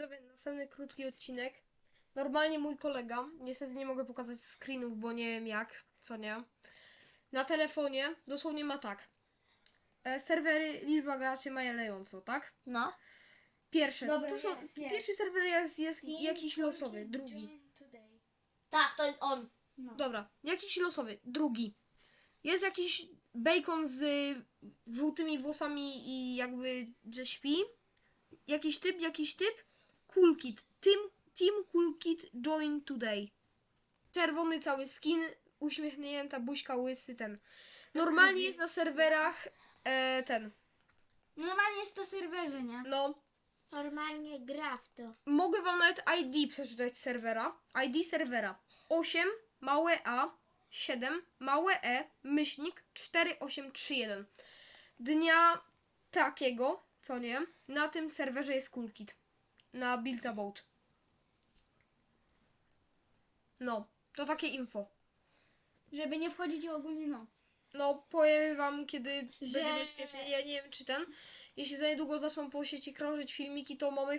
widzowie, następny krótki odcinek. Normalnie mój kolega, niestety nie mogę pokazać screenów, bo nie wiem jak, co nie. Na telefonie dosłownie ma tak. E, serwery, liczba graczy malejącą, tak? No. Pierwszy. Dobra, tu są, jest, jest. Pierwszy serwer jest, jest jakiś losowy, drugi. Tak, to jest on. No. Dobra, jakiś losowy, drugi. Jest jakiś bacon z żółtymi włosami i jakby, że śpi. Jakiś typ, jakiś typ. Cool Kid. Team, team Cool Kid join today. Czerwony cały skin, uśmiechnięta buźka, łysy ten. Normalnie jest na serwerach e, ten. Normalnie jest to serwerze, nie? No, Normalnie gra w to. mogę wam nawet ID przeczytać serwera. ID serwera 8 małe A 7 małe E myślnik 4831. Dnia takiego, co nie, na tym serwerze jest Coolkit. Na Build About. No, to takie info. Żeby nie wchodzić ogólnie, no. No, powiem wam, kiedy Że- będzie bezpiecznie. Ja nie wiem, czy ten. Jeśli za niedługo zaczną po sieci krążyć filmiki, to mamy